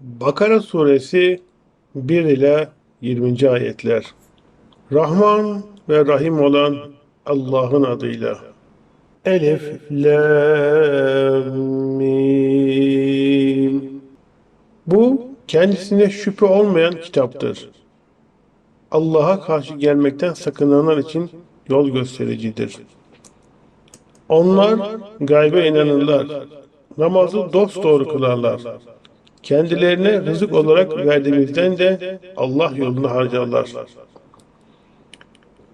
Bakara suresi 1 ile 20. ayetler. Rahman ve Rahim olan Allah'ın adıyla. Elif, Lam, Mim. Bu kendisine şüphe olmayan kitaptır. Allah'a karşı gelmekten sakınanlar için yol göstericidir. Onlar gaybe inanırlar. Namazı dosdoğru kılarlar. Kendilerine rızık olarak verdiğimizden de Allah yolunda harcarlar.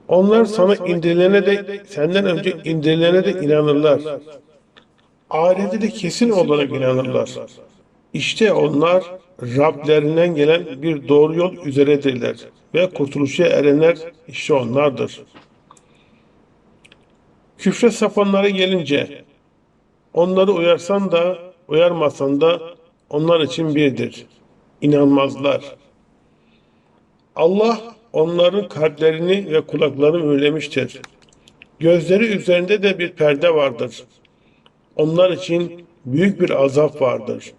Onlar sana indirilene de senden önce indirilene de inanırlar. Ahirete de kesin olarak inanırlar. İşte onlar Rablerinden gelen bir doğru yol üzeredirler ve kurtuluşa erenler işte onlardır. Küfre sapanlara gelince onları uyarsan da uyarmasan da onlar için birdir. İnanmazlar. Allah onların kalplerini ve kulaklarını mühürlemiştir. Gözleri üzerinde de bir perde vardır. Onlar için büyük bir azap vardır.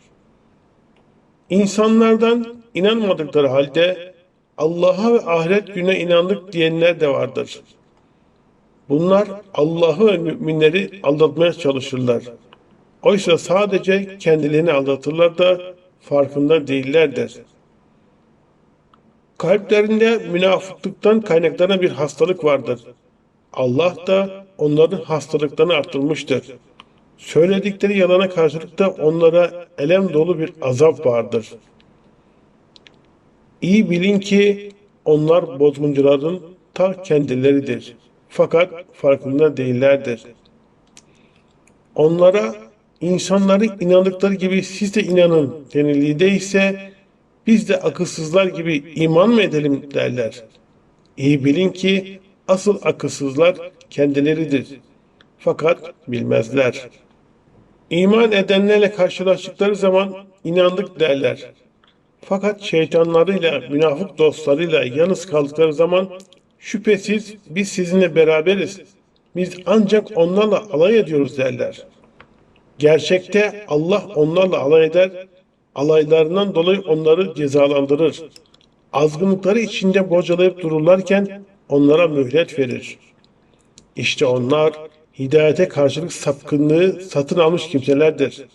İnsanlardan inanmadıkları halde Allah'a ve ahiret güne inandık diyenler de vardır. Bunlar Allah'ı ve müminleri aldatmaya çalışırlar. Oysa sadece kendilerini aldatırlar da farkında değillerdir. Kalplerinde münafıklıktan kaynaklanan bir hastalık vardır. Allah da onların hastalıklarını arttırmıştır. Söyledikleri yalana karşılık da onlara elem dolu bir azap vardır. İyi bilin ki onlar bozguncuların ta kendileridir. Fakat farkında değillerdir. Onlara insanları inandıkları gibi siz de inanın denildiğinde biz de akılsızlar gibi iman mı edelim derler. İyi bilin ki asıl akılsızlar kendileridir. Fakat bilmezler. İman edenlerle karşılaştıkları zaman inandık derler. Fakat şeytanlarıyla, münafık dostlarıyla yalnız kaldıkları zaman şüphesiz biz sizinle beraberiz. Biz ancak onlarla alay ediyoruz derler. Gerçekte Allah onlarla alay eder, alaylarından dolayı onları cezalandırır. Azgınlıkları içinde bocalayıp dururlarken onlara mühlet verir. İşte onlar hidayete karşılık sapkınlığı satın almış kimselerdir.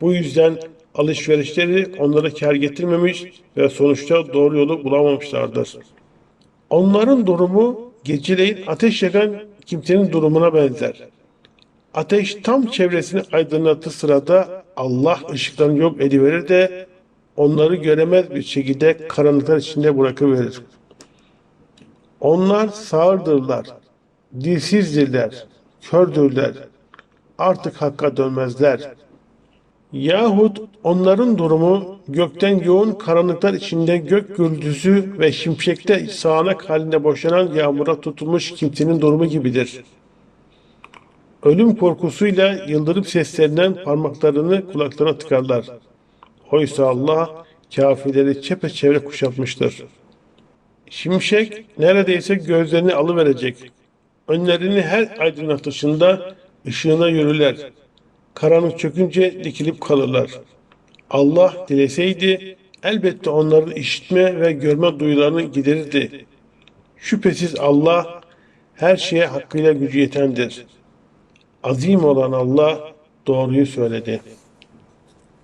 Bu yüzden alışverişleri onlara kar getirmemiş ve sonuçta doğru yolu bulamamışlardır. Onların durumu geceleyin ateş yakan kimsenin durumuna benzer. Ateş tam çevresini aydınlattığı sırada Allah ışıklarını yok ediverir de onları göremez bir şekilde karanlıklar içinde bırakıverir. Onlar sağırdırlar, dilsizdirler, kördürler, artık hakka dönmezler. Yahut onların durumu gökten yoğun karanlıklar içinde gök gürültüsü ve şimşekte sağanak halinde boşanan yağmura tutulmuş kimsenin durumu gibidir. Ölüm korkusuyla yıldırım seslerinden parmaklarını kulaklarına tıkarlar. Oysa Allah kafirleri çepeçevre kuşatmıştır. Şimşek neredeyse gözlerini alıverecek. Önlerini her aydınlatışında ışığına yürürler. Karanlık çökünce dikilip kalırlar. Allah dileseydi elbette onların işitme ve görme duyularını giderirdi. Şüphesiz Allah her şeye hakkıyla gücü yetendir. Azim olan Allah doğruyu söyledi.